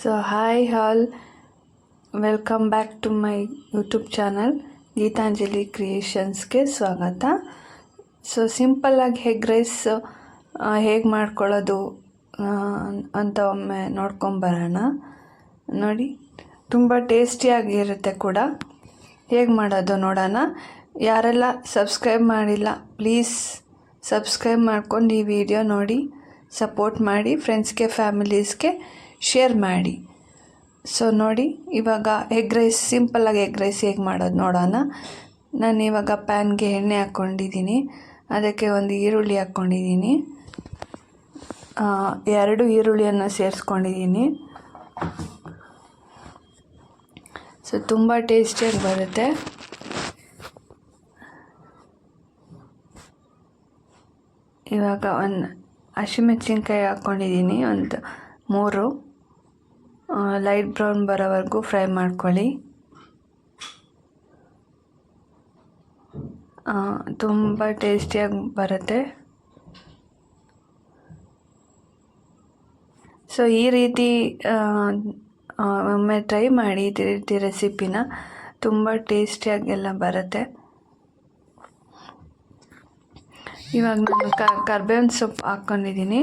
So hi all welcome back to my YouTube channel Geetanjali ಕ್ರಿಯೇಷನ್ಸ್ಗೆ ಸ್ವಾಗತ. So ಸಿಂಪಲ್ಲಾಗಿ ಹೆಗ್ rice ಹೇಗೆ ಮಾಡ್ಕೊಳ್ಳೋದು ಅಂತ ಒಮ್ಮೆ ನೋಡ್ಕೊಂಬರೋಣ ನೋಡಿ, ತುಂಬ ಟೇಸ್ಟಿಯಾಗಿರುತ್ತೆ ಕೂಡ. ಹೇಗೆ ಮಾಡೋದು ನೋಡೋಣ. ಯಾರೆಲ್ಲ ಸಬ್ಸ್ಕ್ರೈಬ್ ಮಾಡಿಲ್ಲ ಪ್ಲೀಸ್ ಸಬ್ಸ್ಕ್ರೈಬ್ ಮಾಡ್ಕೊಂಡು ಈ ವಿಡಿಯೋ ನೋಡಿ ಸಪೋರ್ಟ್ ಮಾಡಿ ಫ್ರೆಂಡ್ಸ್ಗೆ ಫ್ಯಾಮಿಲೀಸ್ಗೆ ಶೇರ್ ಮಾಡಿ. ಸೊ ನೋಡಿ, ಇವಾಗ ಎಗ್ ರೈಸ್ ಸಿಂಪಲ್ಲಾಗಿ ಎಗ್ ರೈಸ್ ಹೇಗೆ ಮಾಡೋದು ನೋಡೋಣ. ನಾನು ಇವಾಗ ಪ್ಯಾನ್ಗೆ ಎಣ್ಣೆ ಹಾಕ್ಕೊಂಡಿದ್ದೀನಿ ಅದಕ್ಕೆ ಒಂದು ಈರುಳ್ಳಿ ಹಾಕ್ಕೊಂಡಿದ್ದೀನಿ ಎರಡು ಈರುಳ್ಳಿಯನ್ನು ಸೇರಿಸ್ಕೊಂಡಿದ್ದೀನಿ ಸೊ ತುಂಬ ಟೇಸ್ಟಿಯಾಗಿ ಬರುತ್ತೆ. ಇವಾಗ ಒಂದು ಹಸಿಮೆಣಸಿನ್ಕಾಯಿ ಹಾಕ್ಕೊಂಡಿದ್ದೀನಿ ಒಂದು ಮೂರು. ಲೈಟ್ ಬ್ರೌನ್ ಬರೋವರೆಗೂ ಫ್ರೈ ಮಾಡ್ಕೊಳ್ಳಿ. ತುಂಬ ಟೇಸ್ಟಿಯಾಗಿ ಬರುತ್ತೆ. ಸೊ ಈ ರೀತಿ ಒಮ್ಮೆ ಟ್ರೈ ಮಾಡಿ ಈ ರೀತಿ ರೆಸಿಪಿನ ತುಂಬ ಟೇಸ್ಟಿಯಾಗಿ ಎಲ್ಲ ಬರುತ್ತೆ. ಇವಾಗ ನಾನು ಕರ್ಬೇವಿನ ಸೊಪ್ಪು ಹಾಕ್ಕೊಂಡಿದ್ದೀನಿ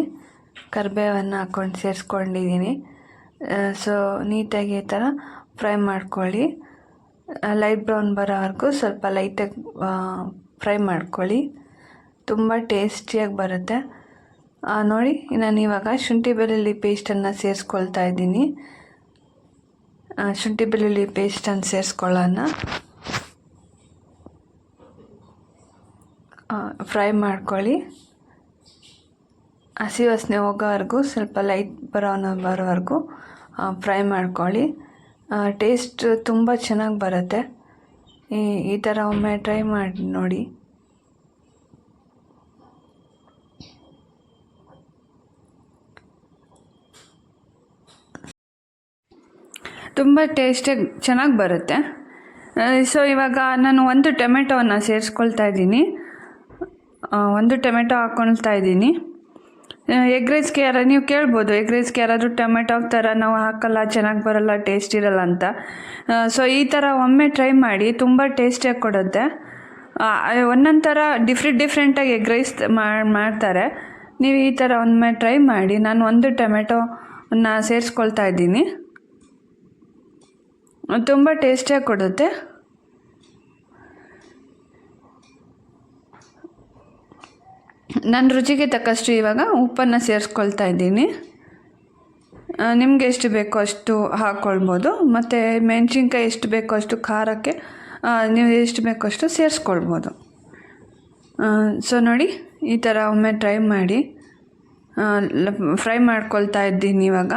ಕರ್ಬೇವನ್ನು ಹಾಕ್ಕೊಂಡು ಸೇರಿಸ್ಕೊಂಡಿದ್ದೀನಿ. ಸೊ ನೀಟಾಗಿ ಈ ಥರ ಫ್ರೈ ಮಾಡ್ಕೊಳ್ಳಿ. ಲೈಟ್ ಬ್ರೌನ್ ಬರೋವರೆಗೂ ಸ್ವಲ್ಪ ಲೈಟಾಗಿ ಫ್ರೈ ಮಾಡ್ಕೊಳ್ಳಿ. ತುಂಬ ಟೇಸ್ಟಿಯಾಗಿ ಬರುತ್ತೆ. ನೋಡಿ, ನಾನು ಇವಾಗ ಶುಂಠಿ ಬೆಳ್ಳುಳ್ಳಿ ಪೇಸ್ಟನ್ನು ಸೇರಿಸ್ಕೊಳ್ತಾ ಇದ್ದೀನಿ. ಶುಂಠಿ ಬೆಳ್ಳುಳ್ಳಿ ಪೇಸ್ಟನ್ನು ಸೇರಿಸ್ಕೊಳ್ಳೋಣ. ಫ್ರೈ ಮಾಡ್ಕೊಳ್ಳಿ. ಹಸಿ ವಾಸನೆ ಹೋಗೋವರೆಗೂ ಸ್ವಲ್ಪ ಲೈಟ್ ಬ್ರೌನ್ ಬರೋವರೆಗೂ ಫ್ರೈ ಮಾಡ್ಕೊಳ್ಳಿ. ಟೇಸ್ಟ್ ತುಂಬ ಚೆನ್ನಾಗಿ ಬರುತ್ತೆ. ಈ ಈ ಥರ ಒಮ್ಮೆ ಟ್ರೈ ಮಾಡಿ ನೋಡಿ. ತುಂಬ ಟೇಸ್ಟಿಯಾಗಿ ಚೆನ್ನಾಗಿ ಬರುತ್ತೆ. ಸೊ ಇವಾಗ ನಾನು ಒಂದು ಟೊಮೆಟೊವನ್ನು ಸೇರಿಸ್ಕೊಳ್ತಾ ಇದ್ದೀನಿ. ಒಂದು ಟೊಮೆಟೊ ಹಾಕ್ಕೊಳ್ತಾ ಇದ್ದೀನಿ. ಎಗ್ ರೈಸ್ಗೆ ಯಾರ, ನೀವು ಕೇಳ್ಬೋದು ಎಗ್ ರೈಸ್ಗೆ ಯಾರಾದರೂ ಟೊಮೆಟೊ ಥರ ನಾವು ಹಾಕಲ್ಲ, ಚೆನ್ನಾಗಿ ಬರಲ್ಲ ಟೇಸ್ಟ್ ಇರಲ್ಲ ಅಂತ. ಸೊ ಈ ಥರ ಒಮ್ಮೆ ಟ್ರೈ ಮಾಡಿ, ತುಂಬ ಟೇಸ್ಟಿಯಾಗಿ ಕೊಡುತ್ತೆ. ಒಂದೊಂದು ಥರ ಡಿಫ್ರೆಂಟ್ ಡಿಫ್ರೆಂಟಾಗಿ ಎಗ್ ರೈಸ್ ಮಾಡ್ತಾರೆ. ನೀವು ಈ ಥರ ಒಮ್ಮೆ ಟ್ರೈ ಮಾಡಿ, ನಾನು ಒಂದು ಟೊಮೆಟೊನ ಸೇರಿಸ್ಕೊಳ್ತಾ ಇದ್ದೀನಿ. ತುಂಬ ಟೇಸ್ಟಿಯಾಗಿ ಕೊಡುತ್ತೆ. ನನ್ನ ರುಚಿಗೆ ತಕ್ಕಷ್ಟು ಇವಾಗ ಉಪ್ಪನ್ನು ಸೇರಿಸ್ಕೊಳ್ತಾ ಇದ್ದೀನಿ. ನಿಮಗೆ ಎಷ್ಟು ಬೇಕೋ ಅಷ್ಟು ಹಾಕ್ಕೊಳ್ಬೋದು ಮತ್ತು ಮೆಣಸಿನ್ಕಾಯಿ ಎಷ್ಟು ಬೇಕೋ ಅಷ್ಟು ಖಾರಕ್ಕೆ ನೀವು ಎಷ್ಟು ಬೇಕೋ ಅಷ್ಟು ಸೇರಿಸ್ಕೊಳ್ಬೋದು. ಸೊ ನೋಡಿ, ಈ ಥರ ಒಮ್ಮೆ ಟ್ರೈ ಮಾಡಿ. ಫ್ರೈ ಮಾಡ್ಕೊಳ್ತಾ ಇದ್ದೀನಿ ಇವಾಗ.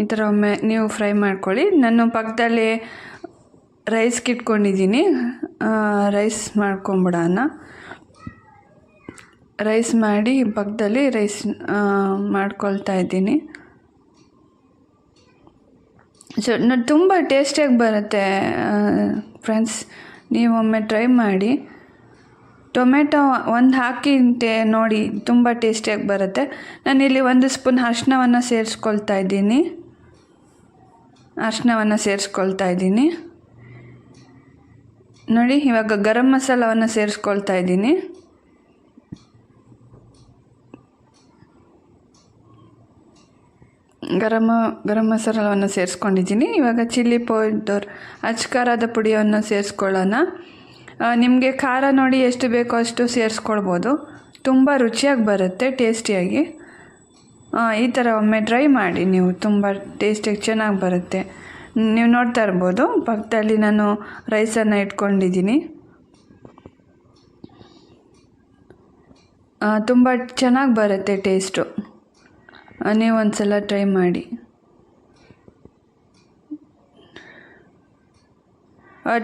ಈ ಥರ ಒಮ್ಮೆ ನೀವು ಫ್ರೈ ಮಾಡ್ಕೊಳ್ಳಿ. ನಾನು ಪಕ್ಕದಲ್ಲಿ ರೈಸ್ಗೆ ಇಟ್ಕೊಂಡಿದ್ದೀನಿ. ರೈಸ್ ಮಾಡ್ಕೊಂಬಿಡೋಣ. ರೈಸ್ ಮಾಡಿ ಪಕ್ಕದಲ್ಲಿ ರೈಸ್ ಮಾಡ್ಕೊಳ್ತಾ ಇದ್ದೀನಿ. ಸೊ ತುಂಬ ಟೇಸ್ಟಿಯಾಗಿ ಬರುತ್ತೆ ಫ್ರೆಂಡ್ಸ್ ನೀವೊಮ್ಮೆ ಟ್ರೈ ಮಾಡಿ. ಟೊಮೆಟೊ ಒಂದು ಹಾಕಿ ಟೇ ನೋಡಿ, ತುಂಬ ಟೇಸ್ಟಿಯಾಗಿ ಬರುತ್ತೆ. ನಾನಿಲ್ಲಿ ಒಂದು ಸ್ಪೂನ್ ಅರ್ಶಿನವನ್ನು ಸೇರಿಸ್ಕೊಳ್ತಾ ಇದ್ದೀನಿ. ಅರ್ಶಿನವನ್ನು ಸೇರಿಸ್ಕೊಳ್ತಾ ಇದ್ದೀನಿ. ನೋಡಿ, ಇವಾಗ ಗರಂ ಮಸಾಲವನ್ನು ಸೇರಿಸ್ಕೊಳ್ತಾ ಇದ್ದೀನಿ. ಗರಂ ಗರಂ ಮಸಾಲವನ್ನು ಸೇರಿಸ್ಕೊಂಡಿದ್ದೀನಿ. ಇವಾಗ ಚಿಲ್ಲಿ ಪೌಡರ್ ಅಚ್ಕಾರದ ಪುಡಿಯನ್ನು ಸೇರಿಸ್ಕೊಳ್ಳೋಣ. ನಿಮಗೆ ಖಾರ ನೋಡಿ ಎಷ್ಟು ಬೇಕೋ ಅಷ್ಟು ಸೇರಿಸ್ಕೊಳ್ಬೋದು. ತುಂಬ ರುಚಿಯಾಗಿ ಬರುತ್ತೆ, ಟೇಸ್ಟಿಯಾಗಿ. ಈ ಥರ ಒಮ್ಮೆ ಟ್ರೈ ಮಾಡಿ ನೀವು. ತುಂಬ ಟೇಸ್ಟಿಯಾಗಿ ಚೆನ್ನಾಗಿ ಬರುತ್ತೆ. ನೀವು ನೋಡ್ತಾ ಇರ್ಬೋದು. ಪಕ್ಕದಲ್ಲಿ ನಾನು ರೈಸನ್ನು ಇಟ್ಕೊಂಡಿದ್ದೀನಿ. ತುಂಬ ಚೆನ್ನಾಗಿ ಬರುತ್ತೆ ಟೇಸ್ಟು ನೀವು ಒಂದು ಸಲ ಟ್ರೈ ಮಾಡಿ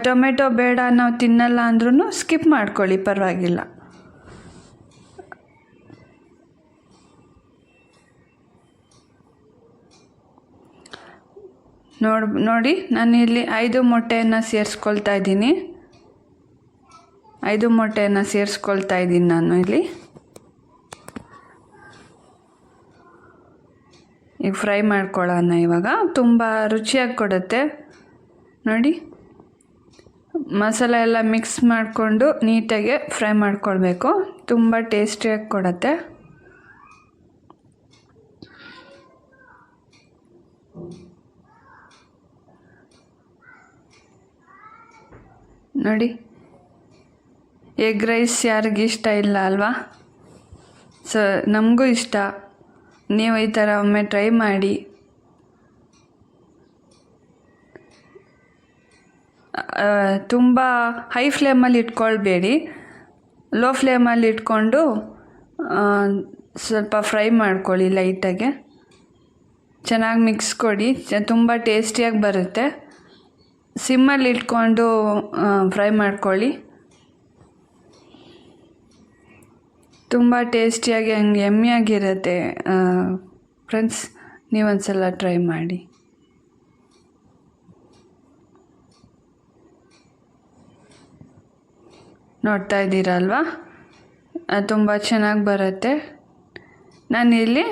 ಟೊಮೆಟೊ ಬೇಡ ನಾವು ತಿನ್ನಲ್ಲ ಅಂದ್ರೂ ಸ್ಕಿಪ್ ಮಾಡ್ಕೊಳ್ಳಿ, ಪರವಾಗಿಲ್ಲ. ನೋಡ್, ನೋಡಿ ಇಲ್ಲಿ ಐದು ಮೊಟ್ಟೆಯನ್ನು ಸೇರಿಸ್ಕೊಳ್ತಾ ಇದ್ದೀನಿ. ಐದು ಮೊಟ್ಟೆಯನ್ನು ಸೇರಿಸ್ಕೊಳ್ತಾ ಇದ್ದೀನಿ ನಾನು ಇಲ್ಲಿ. ಈಗ ಫ್ರೈ ಮಾಡ್ಕೊಳ್ಳೋಣ ಇವಾಗ. ತುಂಬ ರುಚಿಯಾಗಿ ಕೊಡುತ್ತೆ. ನೋಡಿ. ಮಸಾಲೆ ಎಲ್ಲ ಮಿಕ್ಸ್ ಮಾಡಿಕೊಂಡು ನೀಟಾಗಿ ಫ್ರೈ ಮಾಡ್ಕೊಳ್ಬೇಕು. ತುಂಬ ಟೇಸ್ಟಿಯಾಗಿ ಕೊಡುತ್ತೆ. ನೋಡಿ. ಎಗ್ ರೈಸ್ ಯಾರಿಗೂ ಇಷ್ಟ ಇಲ್ಲ ಅಲ್ವಾ? ಸೊ, ನಮಗೂ ಇಷ್ಟ. ನೀವು ಈ ಥರ ಒಮ್ಮೆ ಟ್ರೈ ಮಾಡಿ. ತುಂಬ ಹೈ ಫ್ಲೇಮಲ್ಲಿ ಇಟ್ಕೊಳ್ಬೇಡಿ. ಲೋ ಫ್ಲೇಮಲ್ಲಿ ಇಟ್ಕೊಂಡು ಸ್ವಲ್ಪ ಫ್ರೈ ಮಾಡ್ಕೊಳ್ಳಿ ಲೈಟಾಗೆ. ಚೆನ್ನಾಗಿ ಮಿಕ್ಸ್ ಕೊಡಿ. ತುಂಬ ಟೇಸ್ಟಿಯಾಗಿ ಬರುತ್ತೆ. ಸಿಮ್ಮಲ್ಲಿ ಇಟ್ಕೊಂಡು ಫ್ರೈ ಮಾಡ್ಕೊಳ್ಳಿ. ತುಂಬ ಟೇಸ್ಟಿಯಾಗಿ, ಹಂಗೆ ಎಮ್ಮಿಯಾಗಿರುತ್ತೆ. ಫ್ರೆಂಡ್ಸ್ ನೀವೊಂದ್ಸಲ ಟ್ರೈ ಮಾಡಿ. ನೋಡ್ತಾ ಇದ್ದೀರಲ್ವಾ ತುಂಬ ಚೆನ್ನಾಗಿ ಬರುತ್ತೆ. ನಾನಿಲ್ಲಿ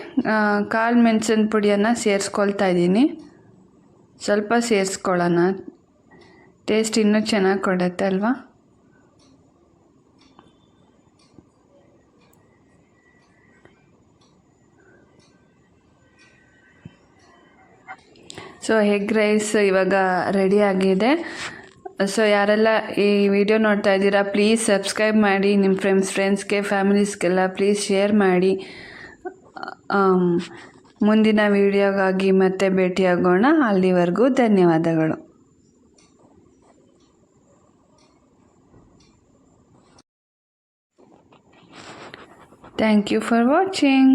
ಕಾಳು ಮೆಣಸಿನ ಪುಡಿಯನ್ನು ಸೇರಿಸ್ಕೊಳ್ತಾ ಇದ್ದೀನಿ. ಸ್ವಲ್ಪ ಸೇರಿಸ್ಕೊಳ್ಳೋಣ. ಟೇಸ್ಟ್ ಇನ್ನೂ ಚೆನ್ನಾಗಿ ಕೊಡುತ್ತೆ ಅಲ್ವಾ? ಸೊ ಎಗ್ ರೈಸ್ ಇವಾಗ ರೆಡಿ ಆಗಿದೆ. ಸೊ ಯಾರೆಲ್ಲ ಈ ವಿಡಿಯೋ ನೋಡ್ತಾ ಇದ್ದೀರಾ ಪ್ಲೀಸ್ ಸಬ್ಸ್ಕ್ರೈಬ್ ಮಾಡಿ. ನಿಮ್ಮ ಫ್ರೆಂಡ್ಸ್ ಫ್ರೆಂಡ್ಸ್ಗೆ ಫ್ಯಾಮಿಲೀಸ್ಗೆಲ್ಲ ಪ್ಲೀಸ್ ಶೇರ್ ಮಾಡಿ. ಮುಂದಿನ ವಿಡಿಯೋಗಾಗಿ ಮತ್ತೆ ಭೇಟಿಯಾಗೋಣ. ಅಲ್ಲಿವರೆಗೂ ಧನ್ಯವಾದಗಳು. Thank you for watching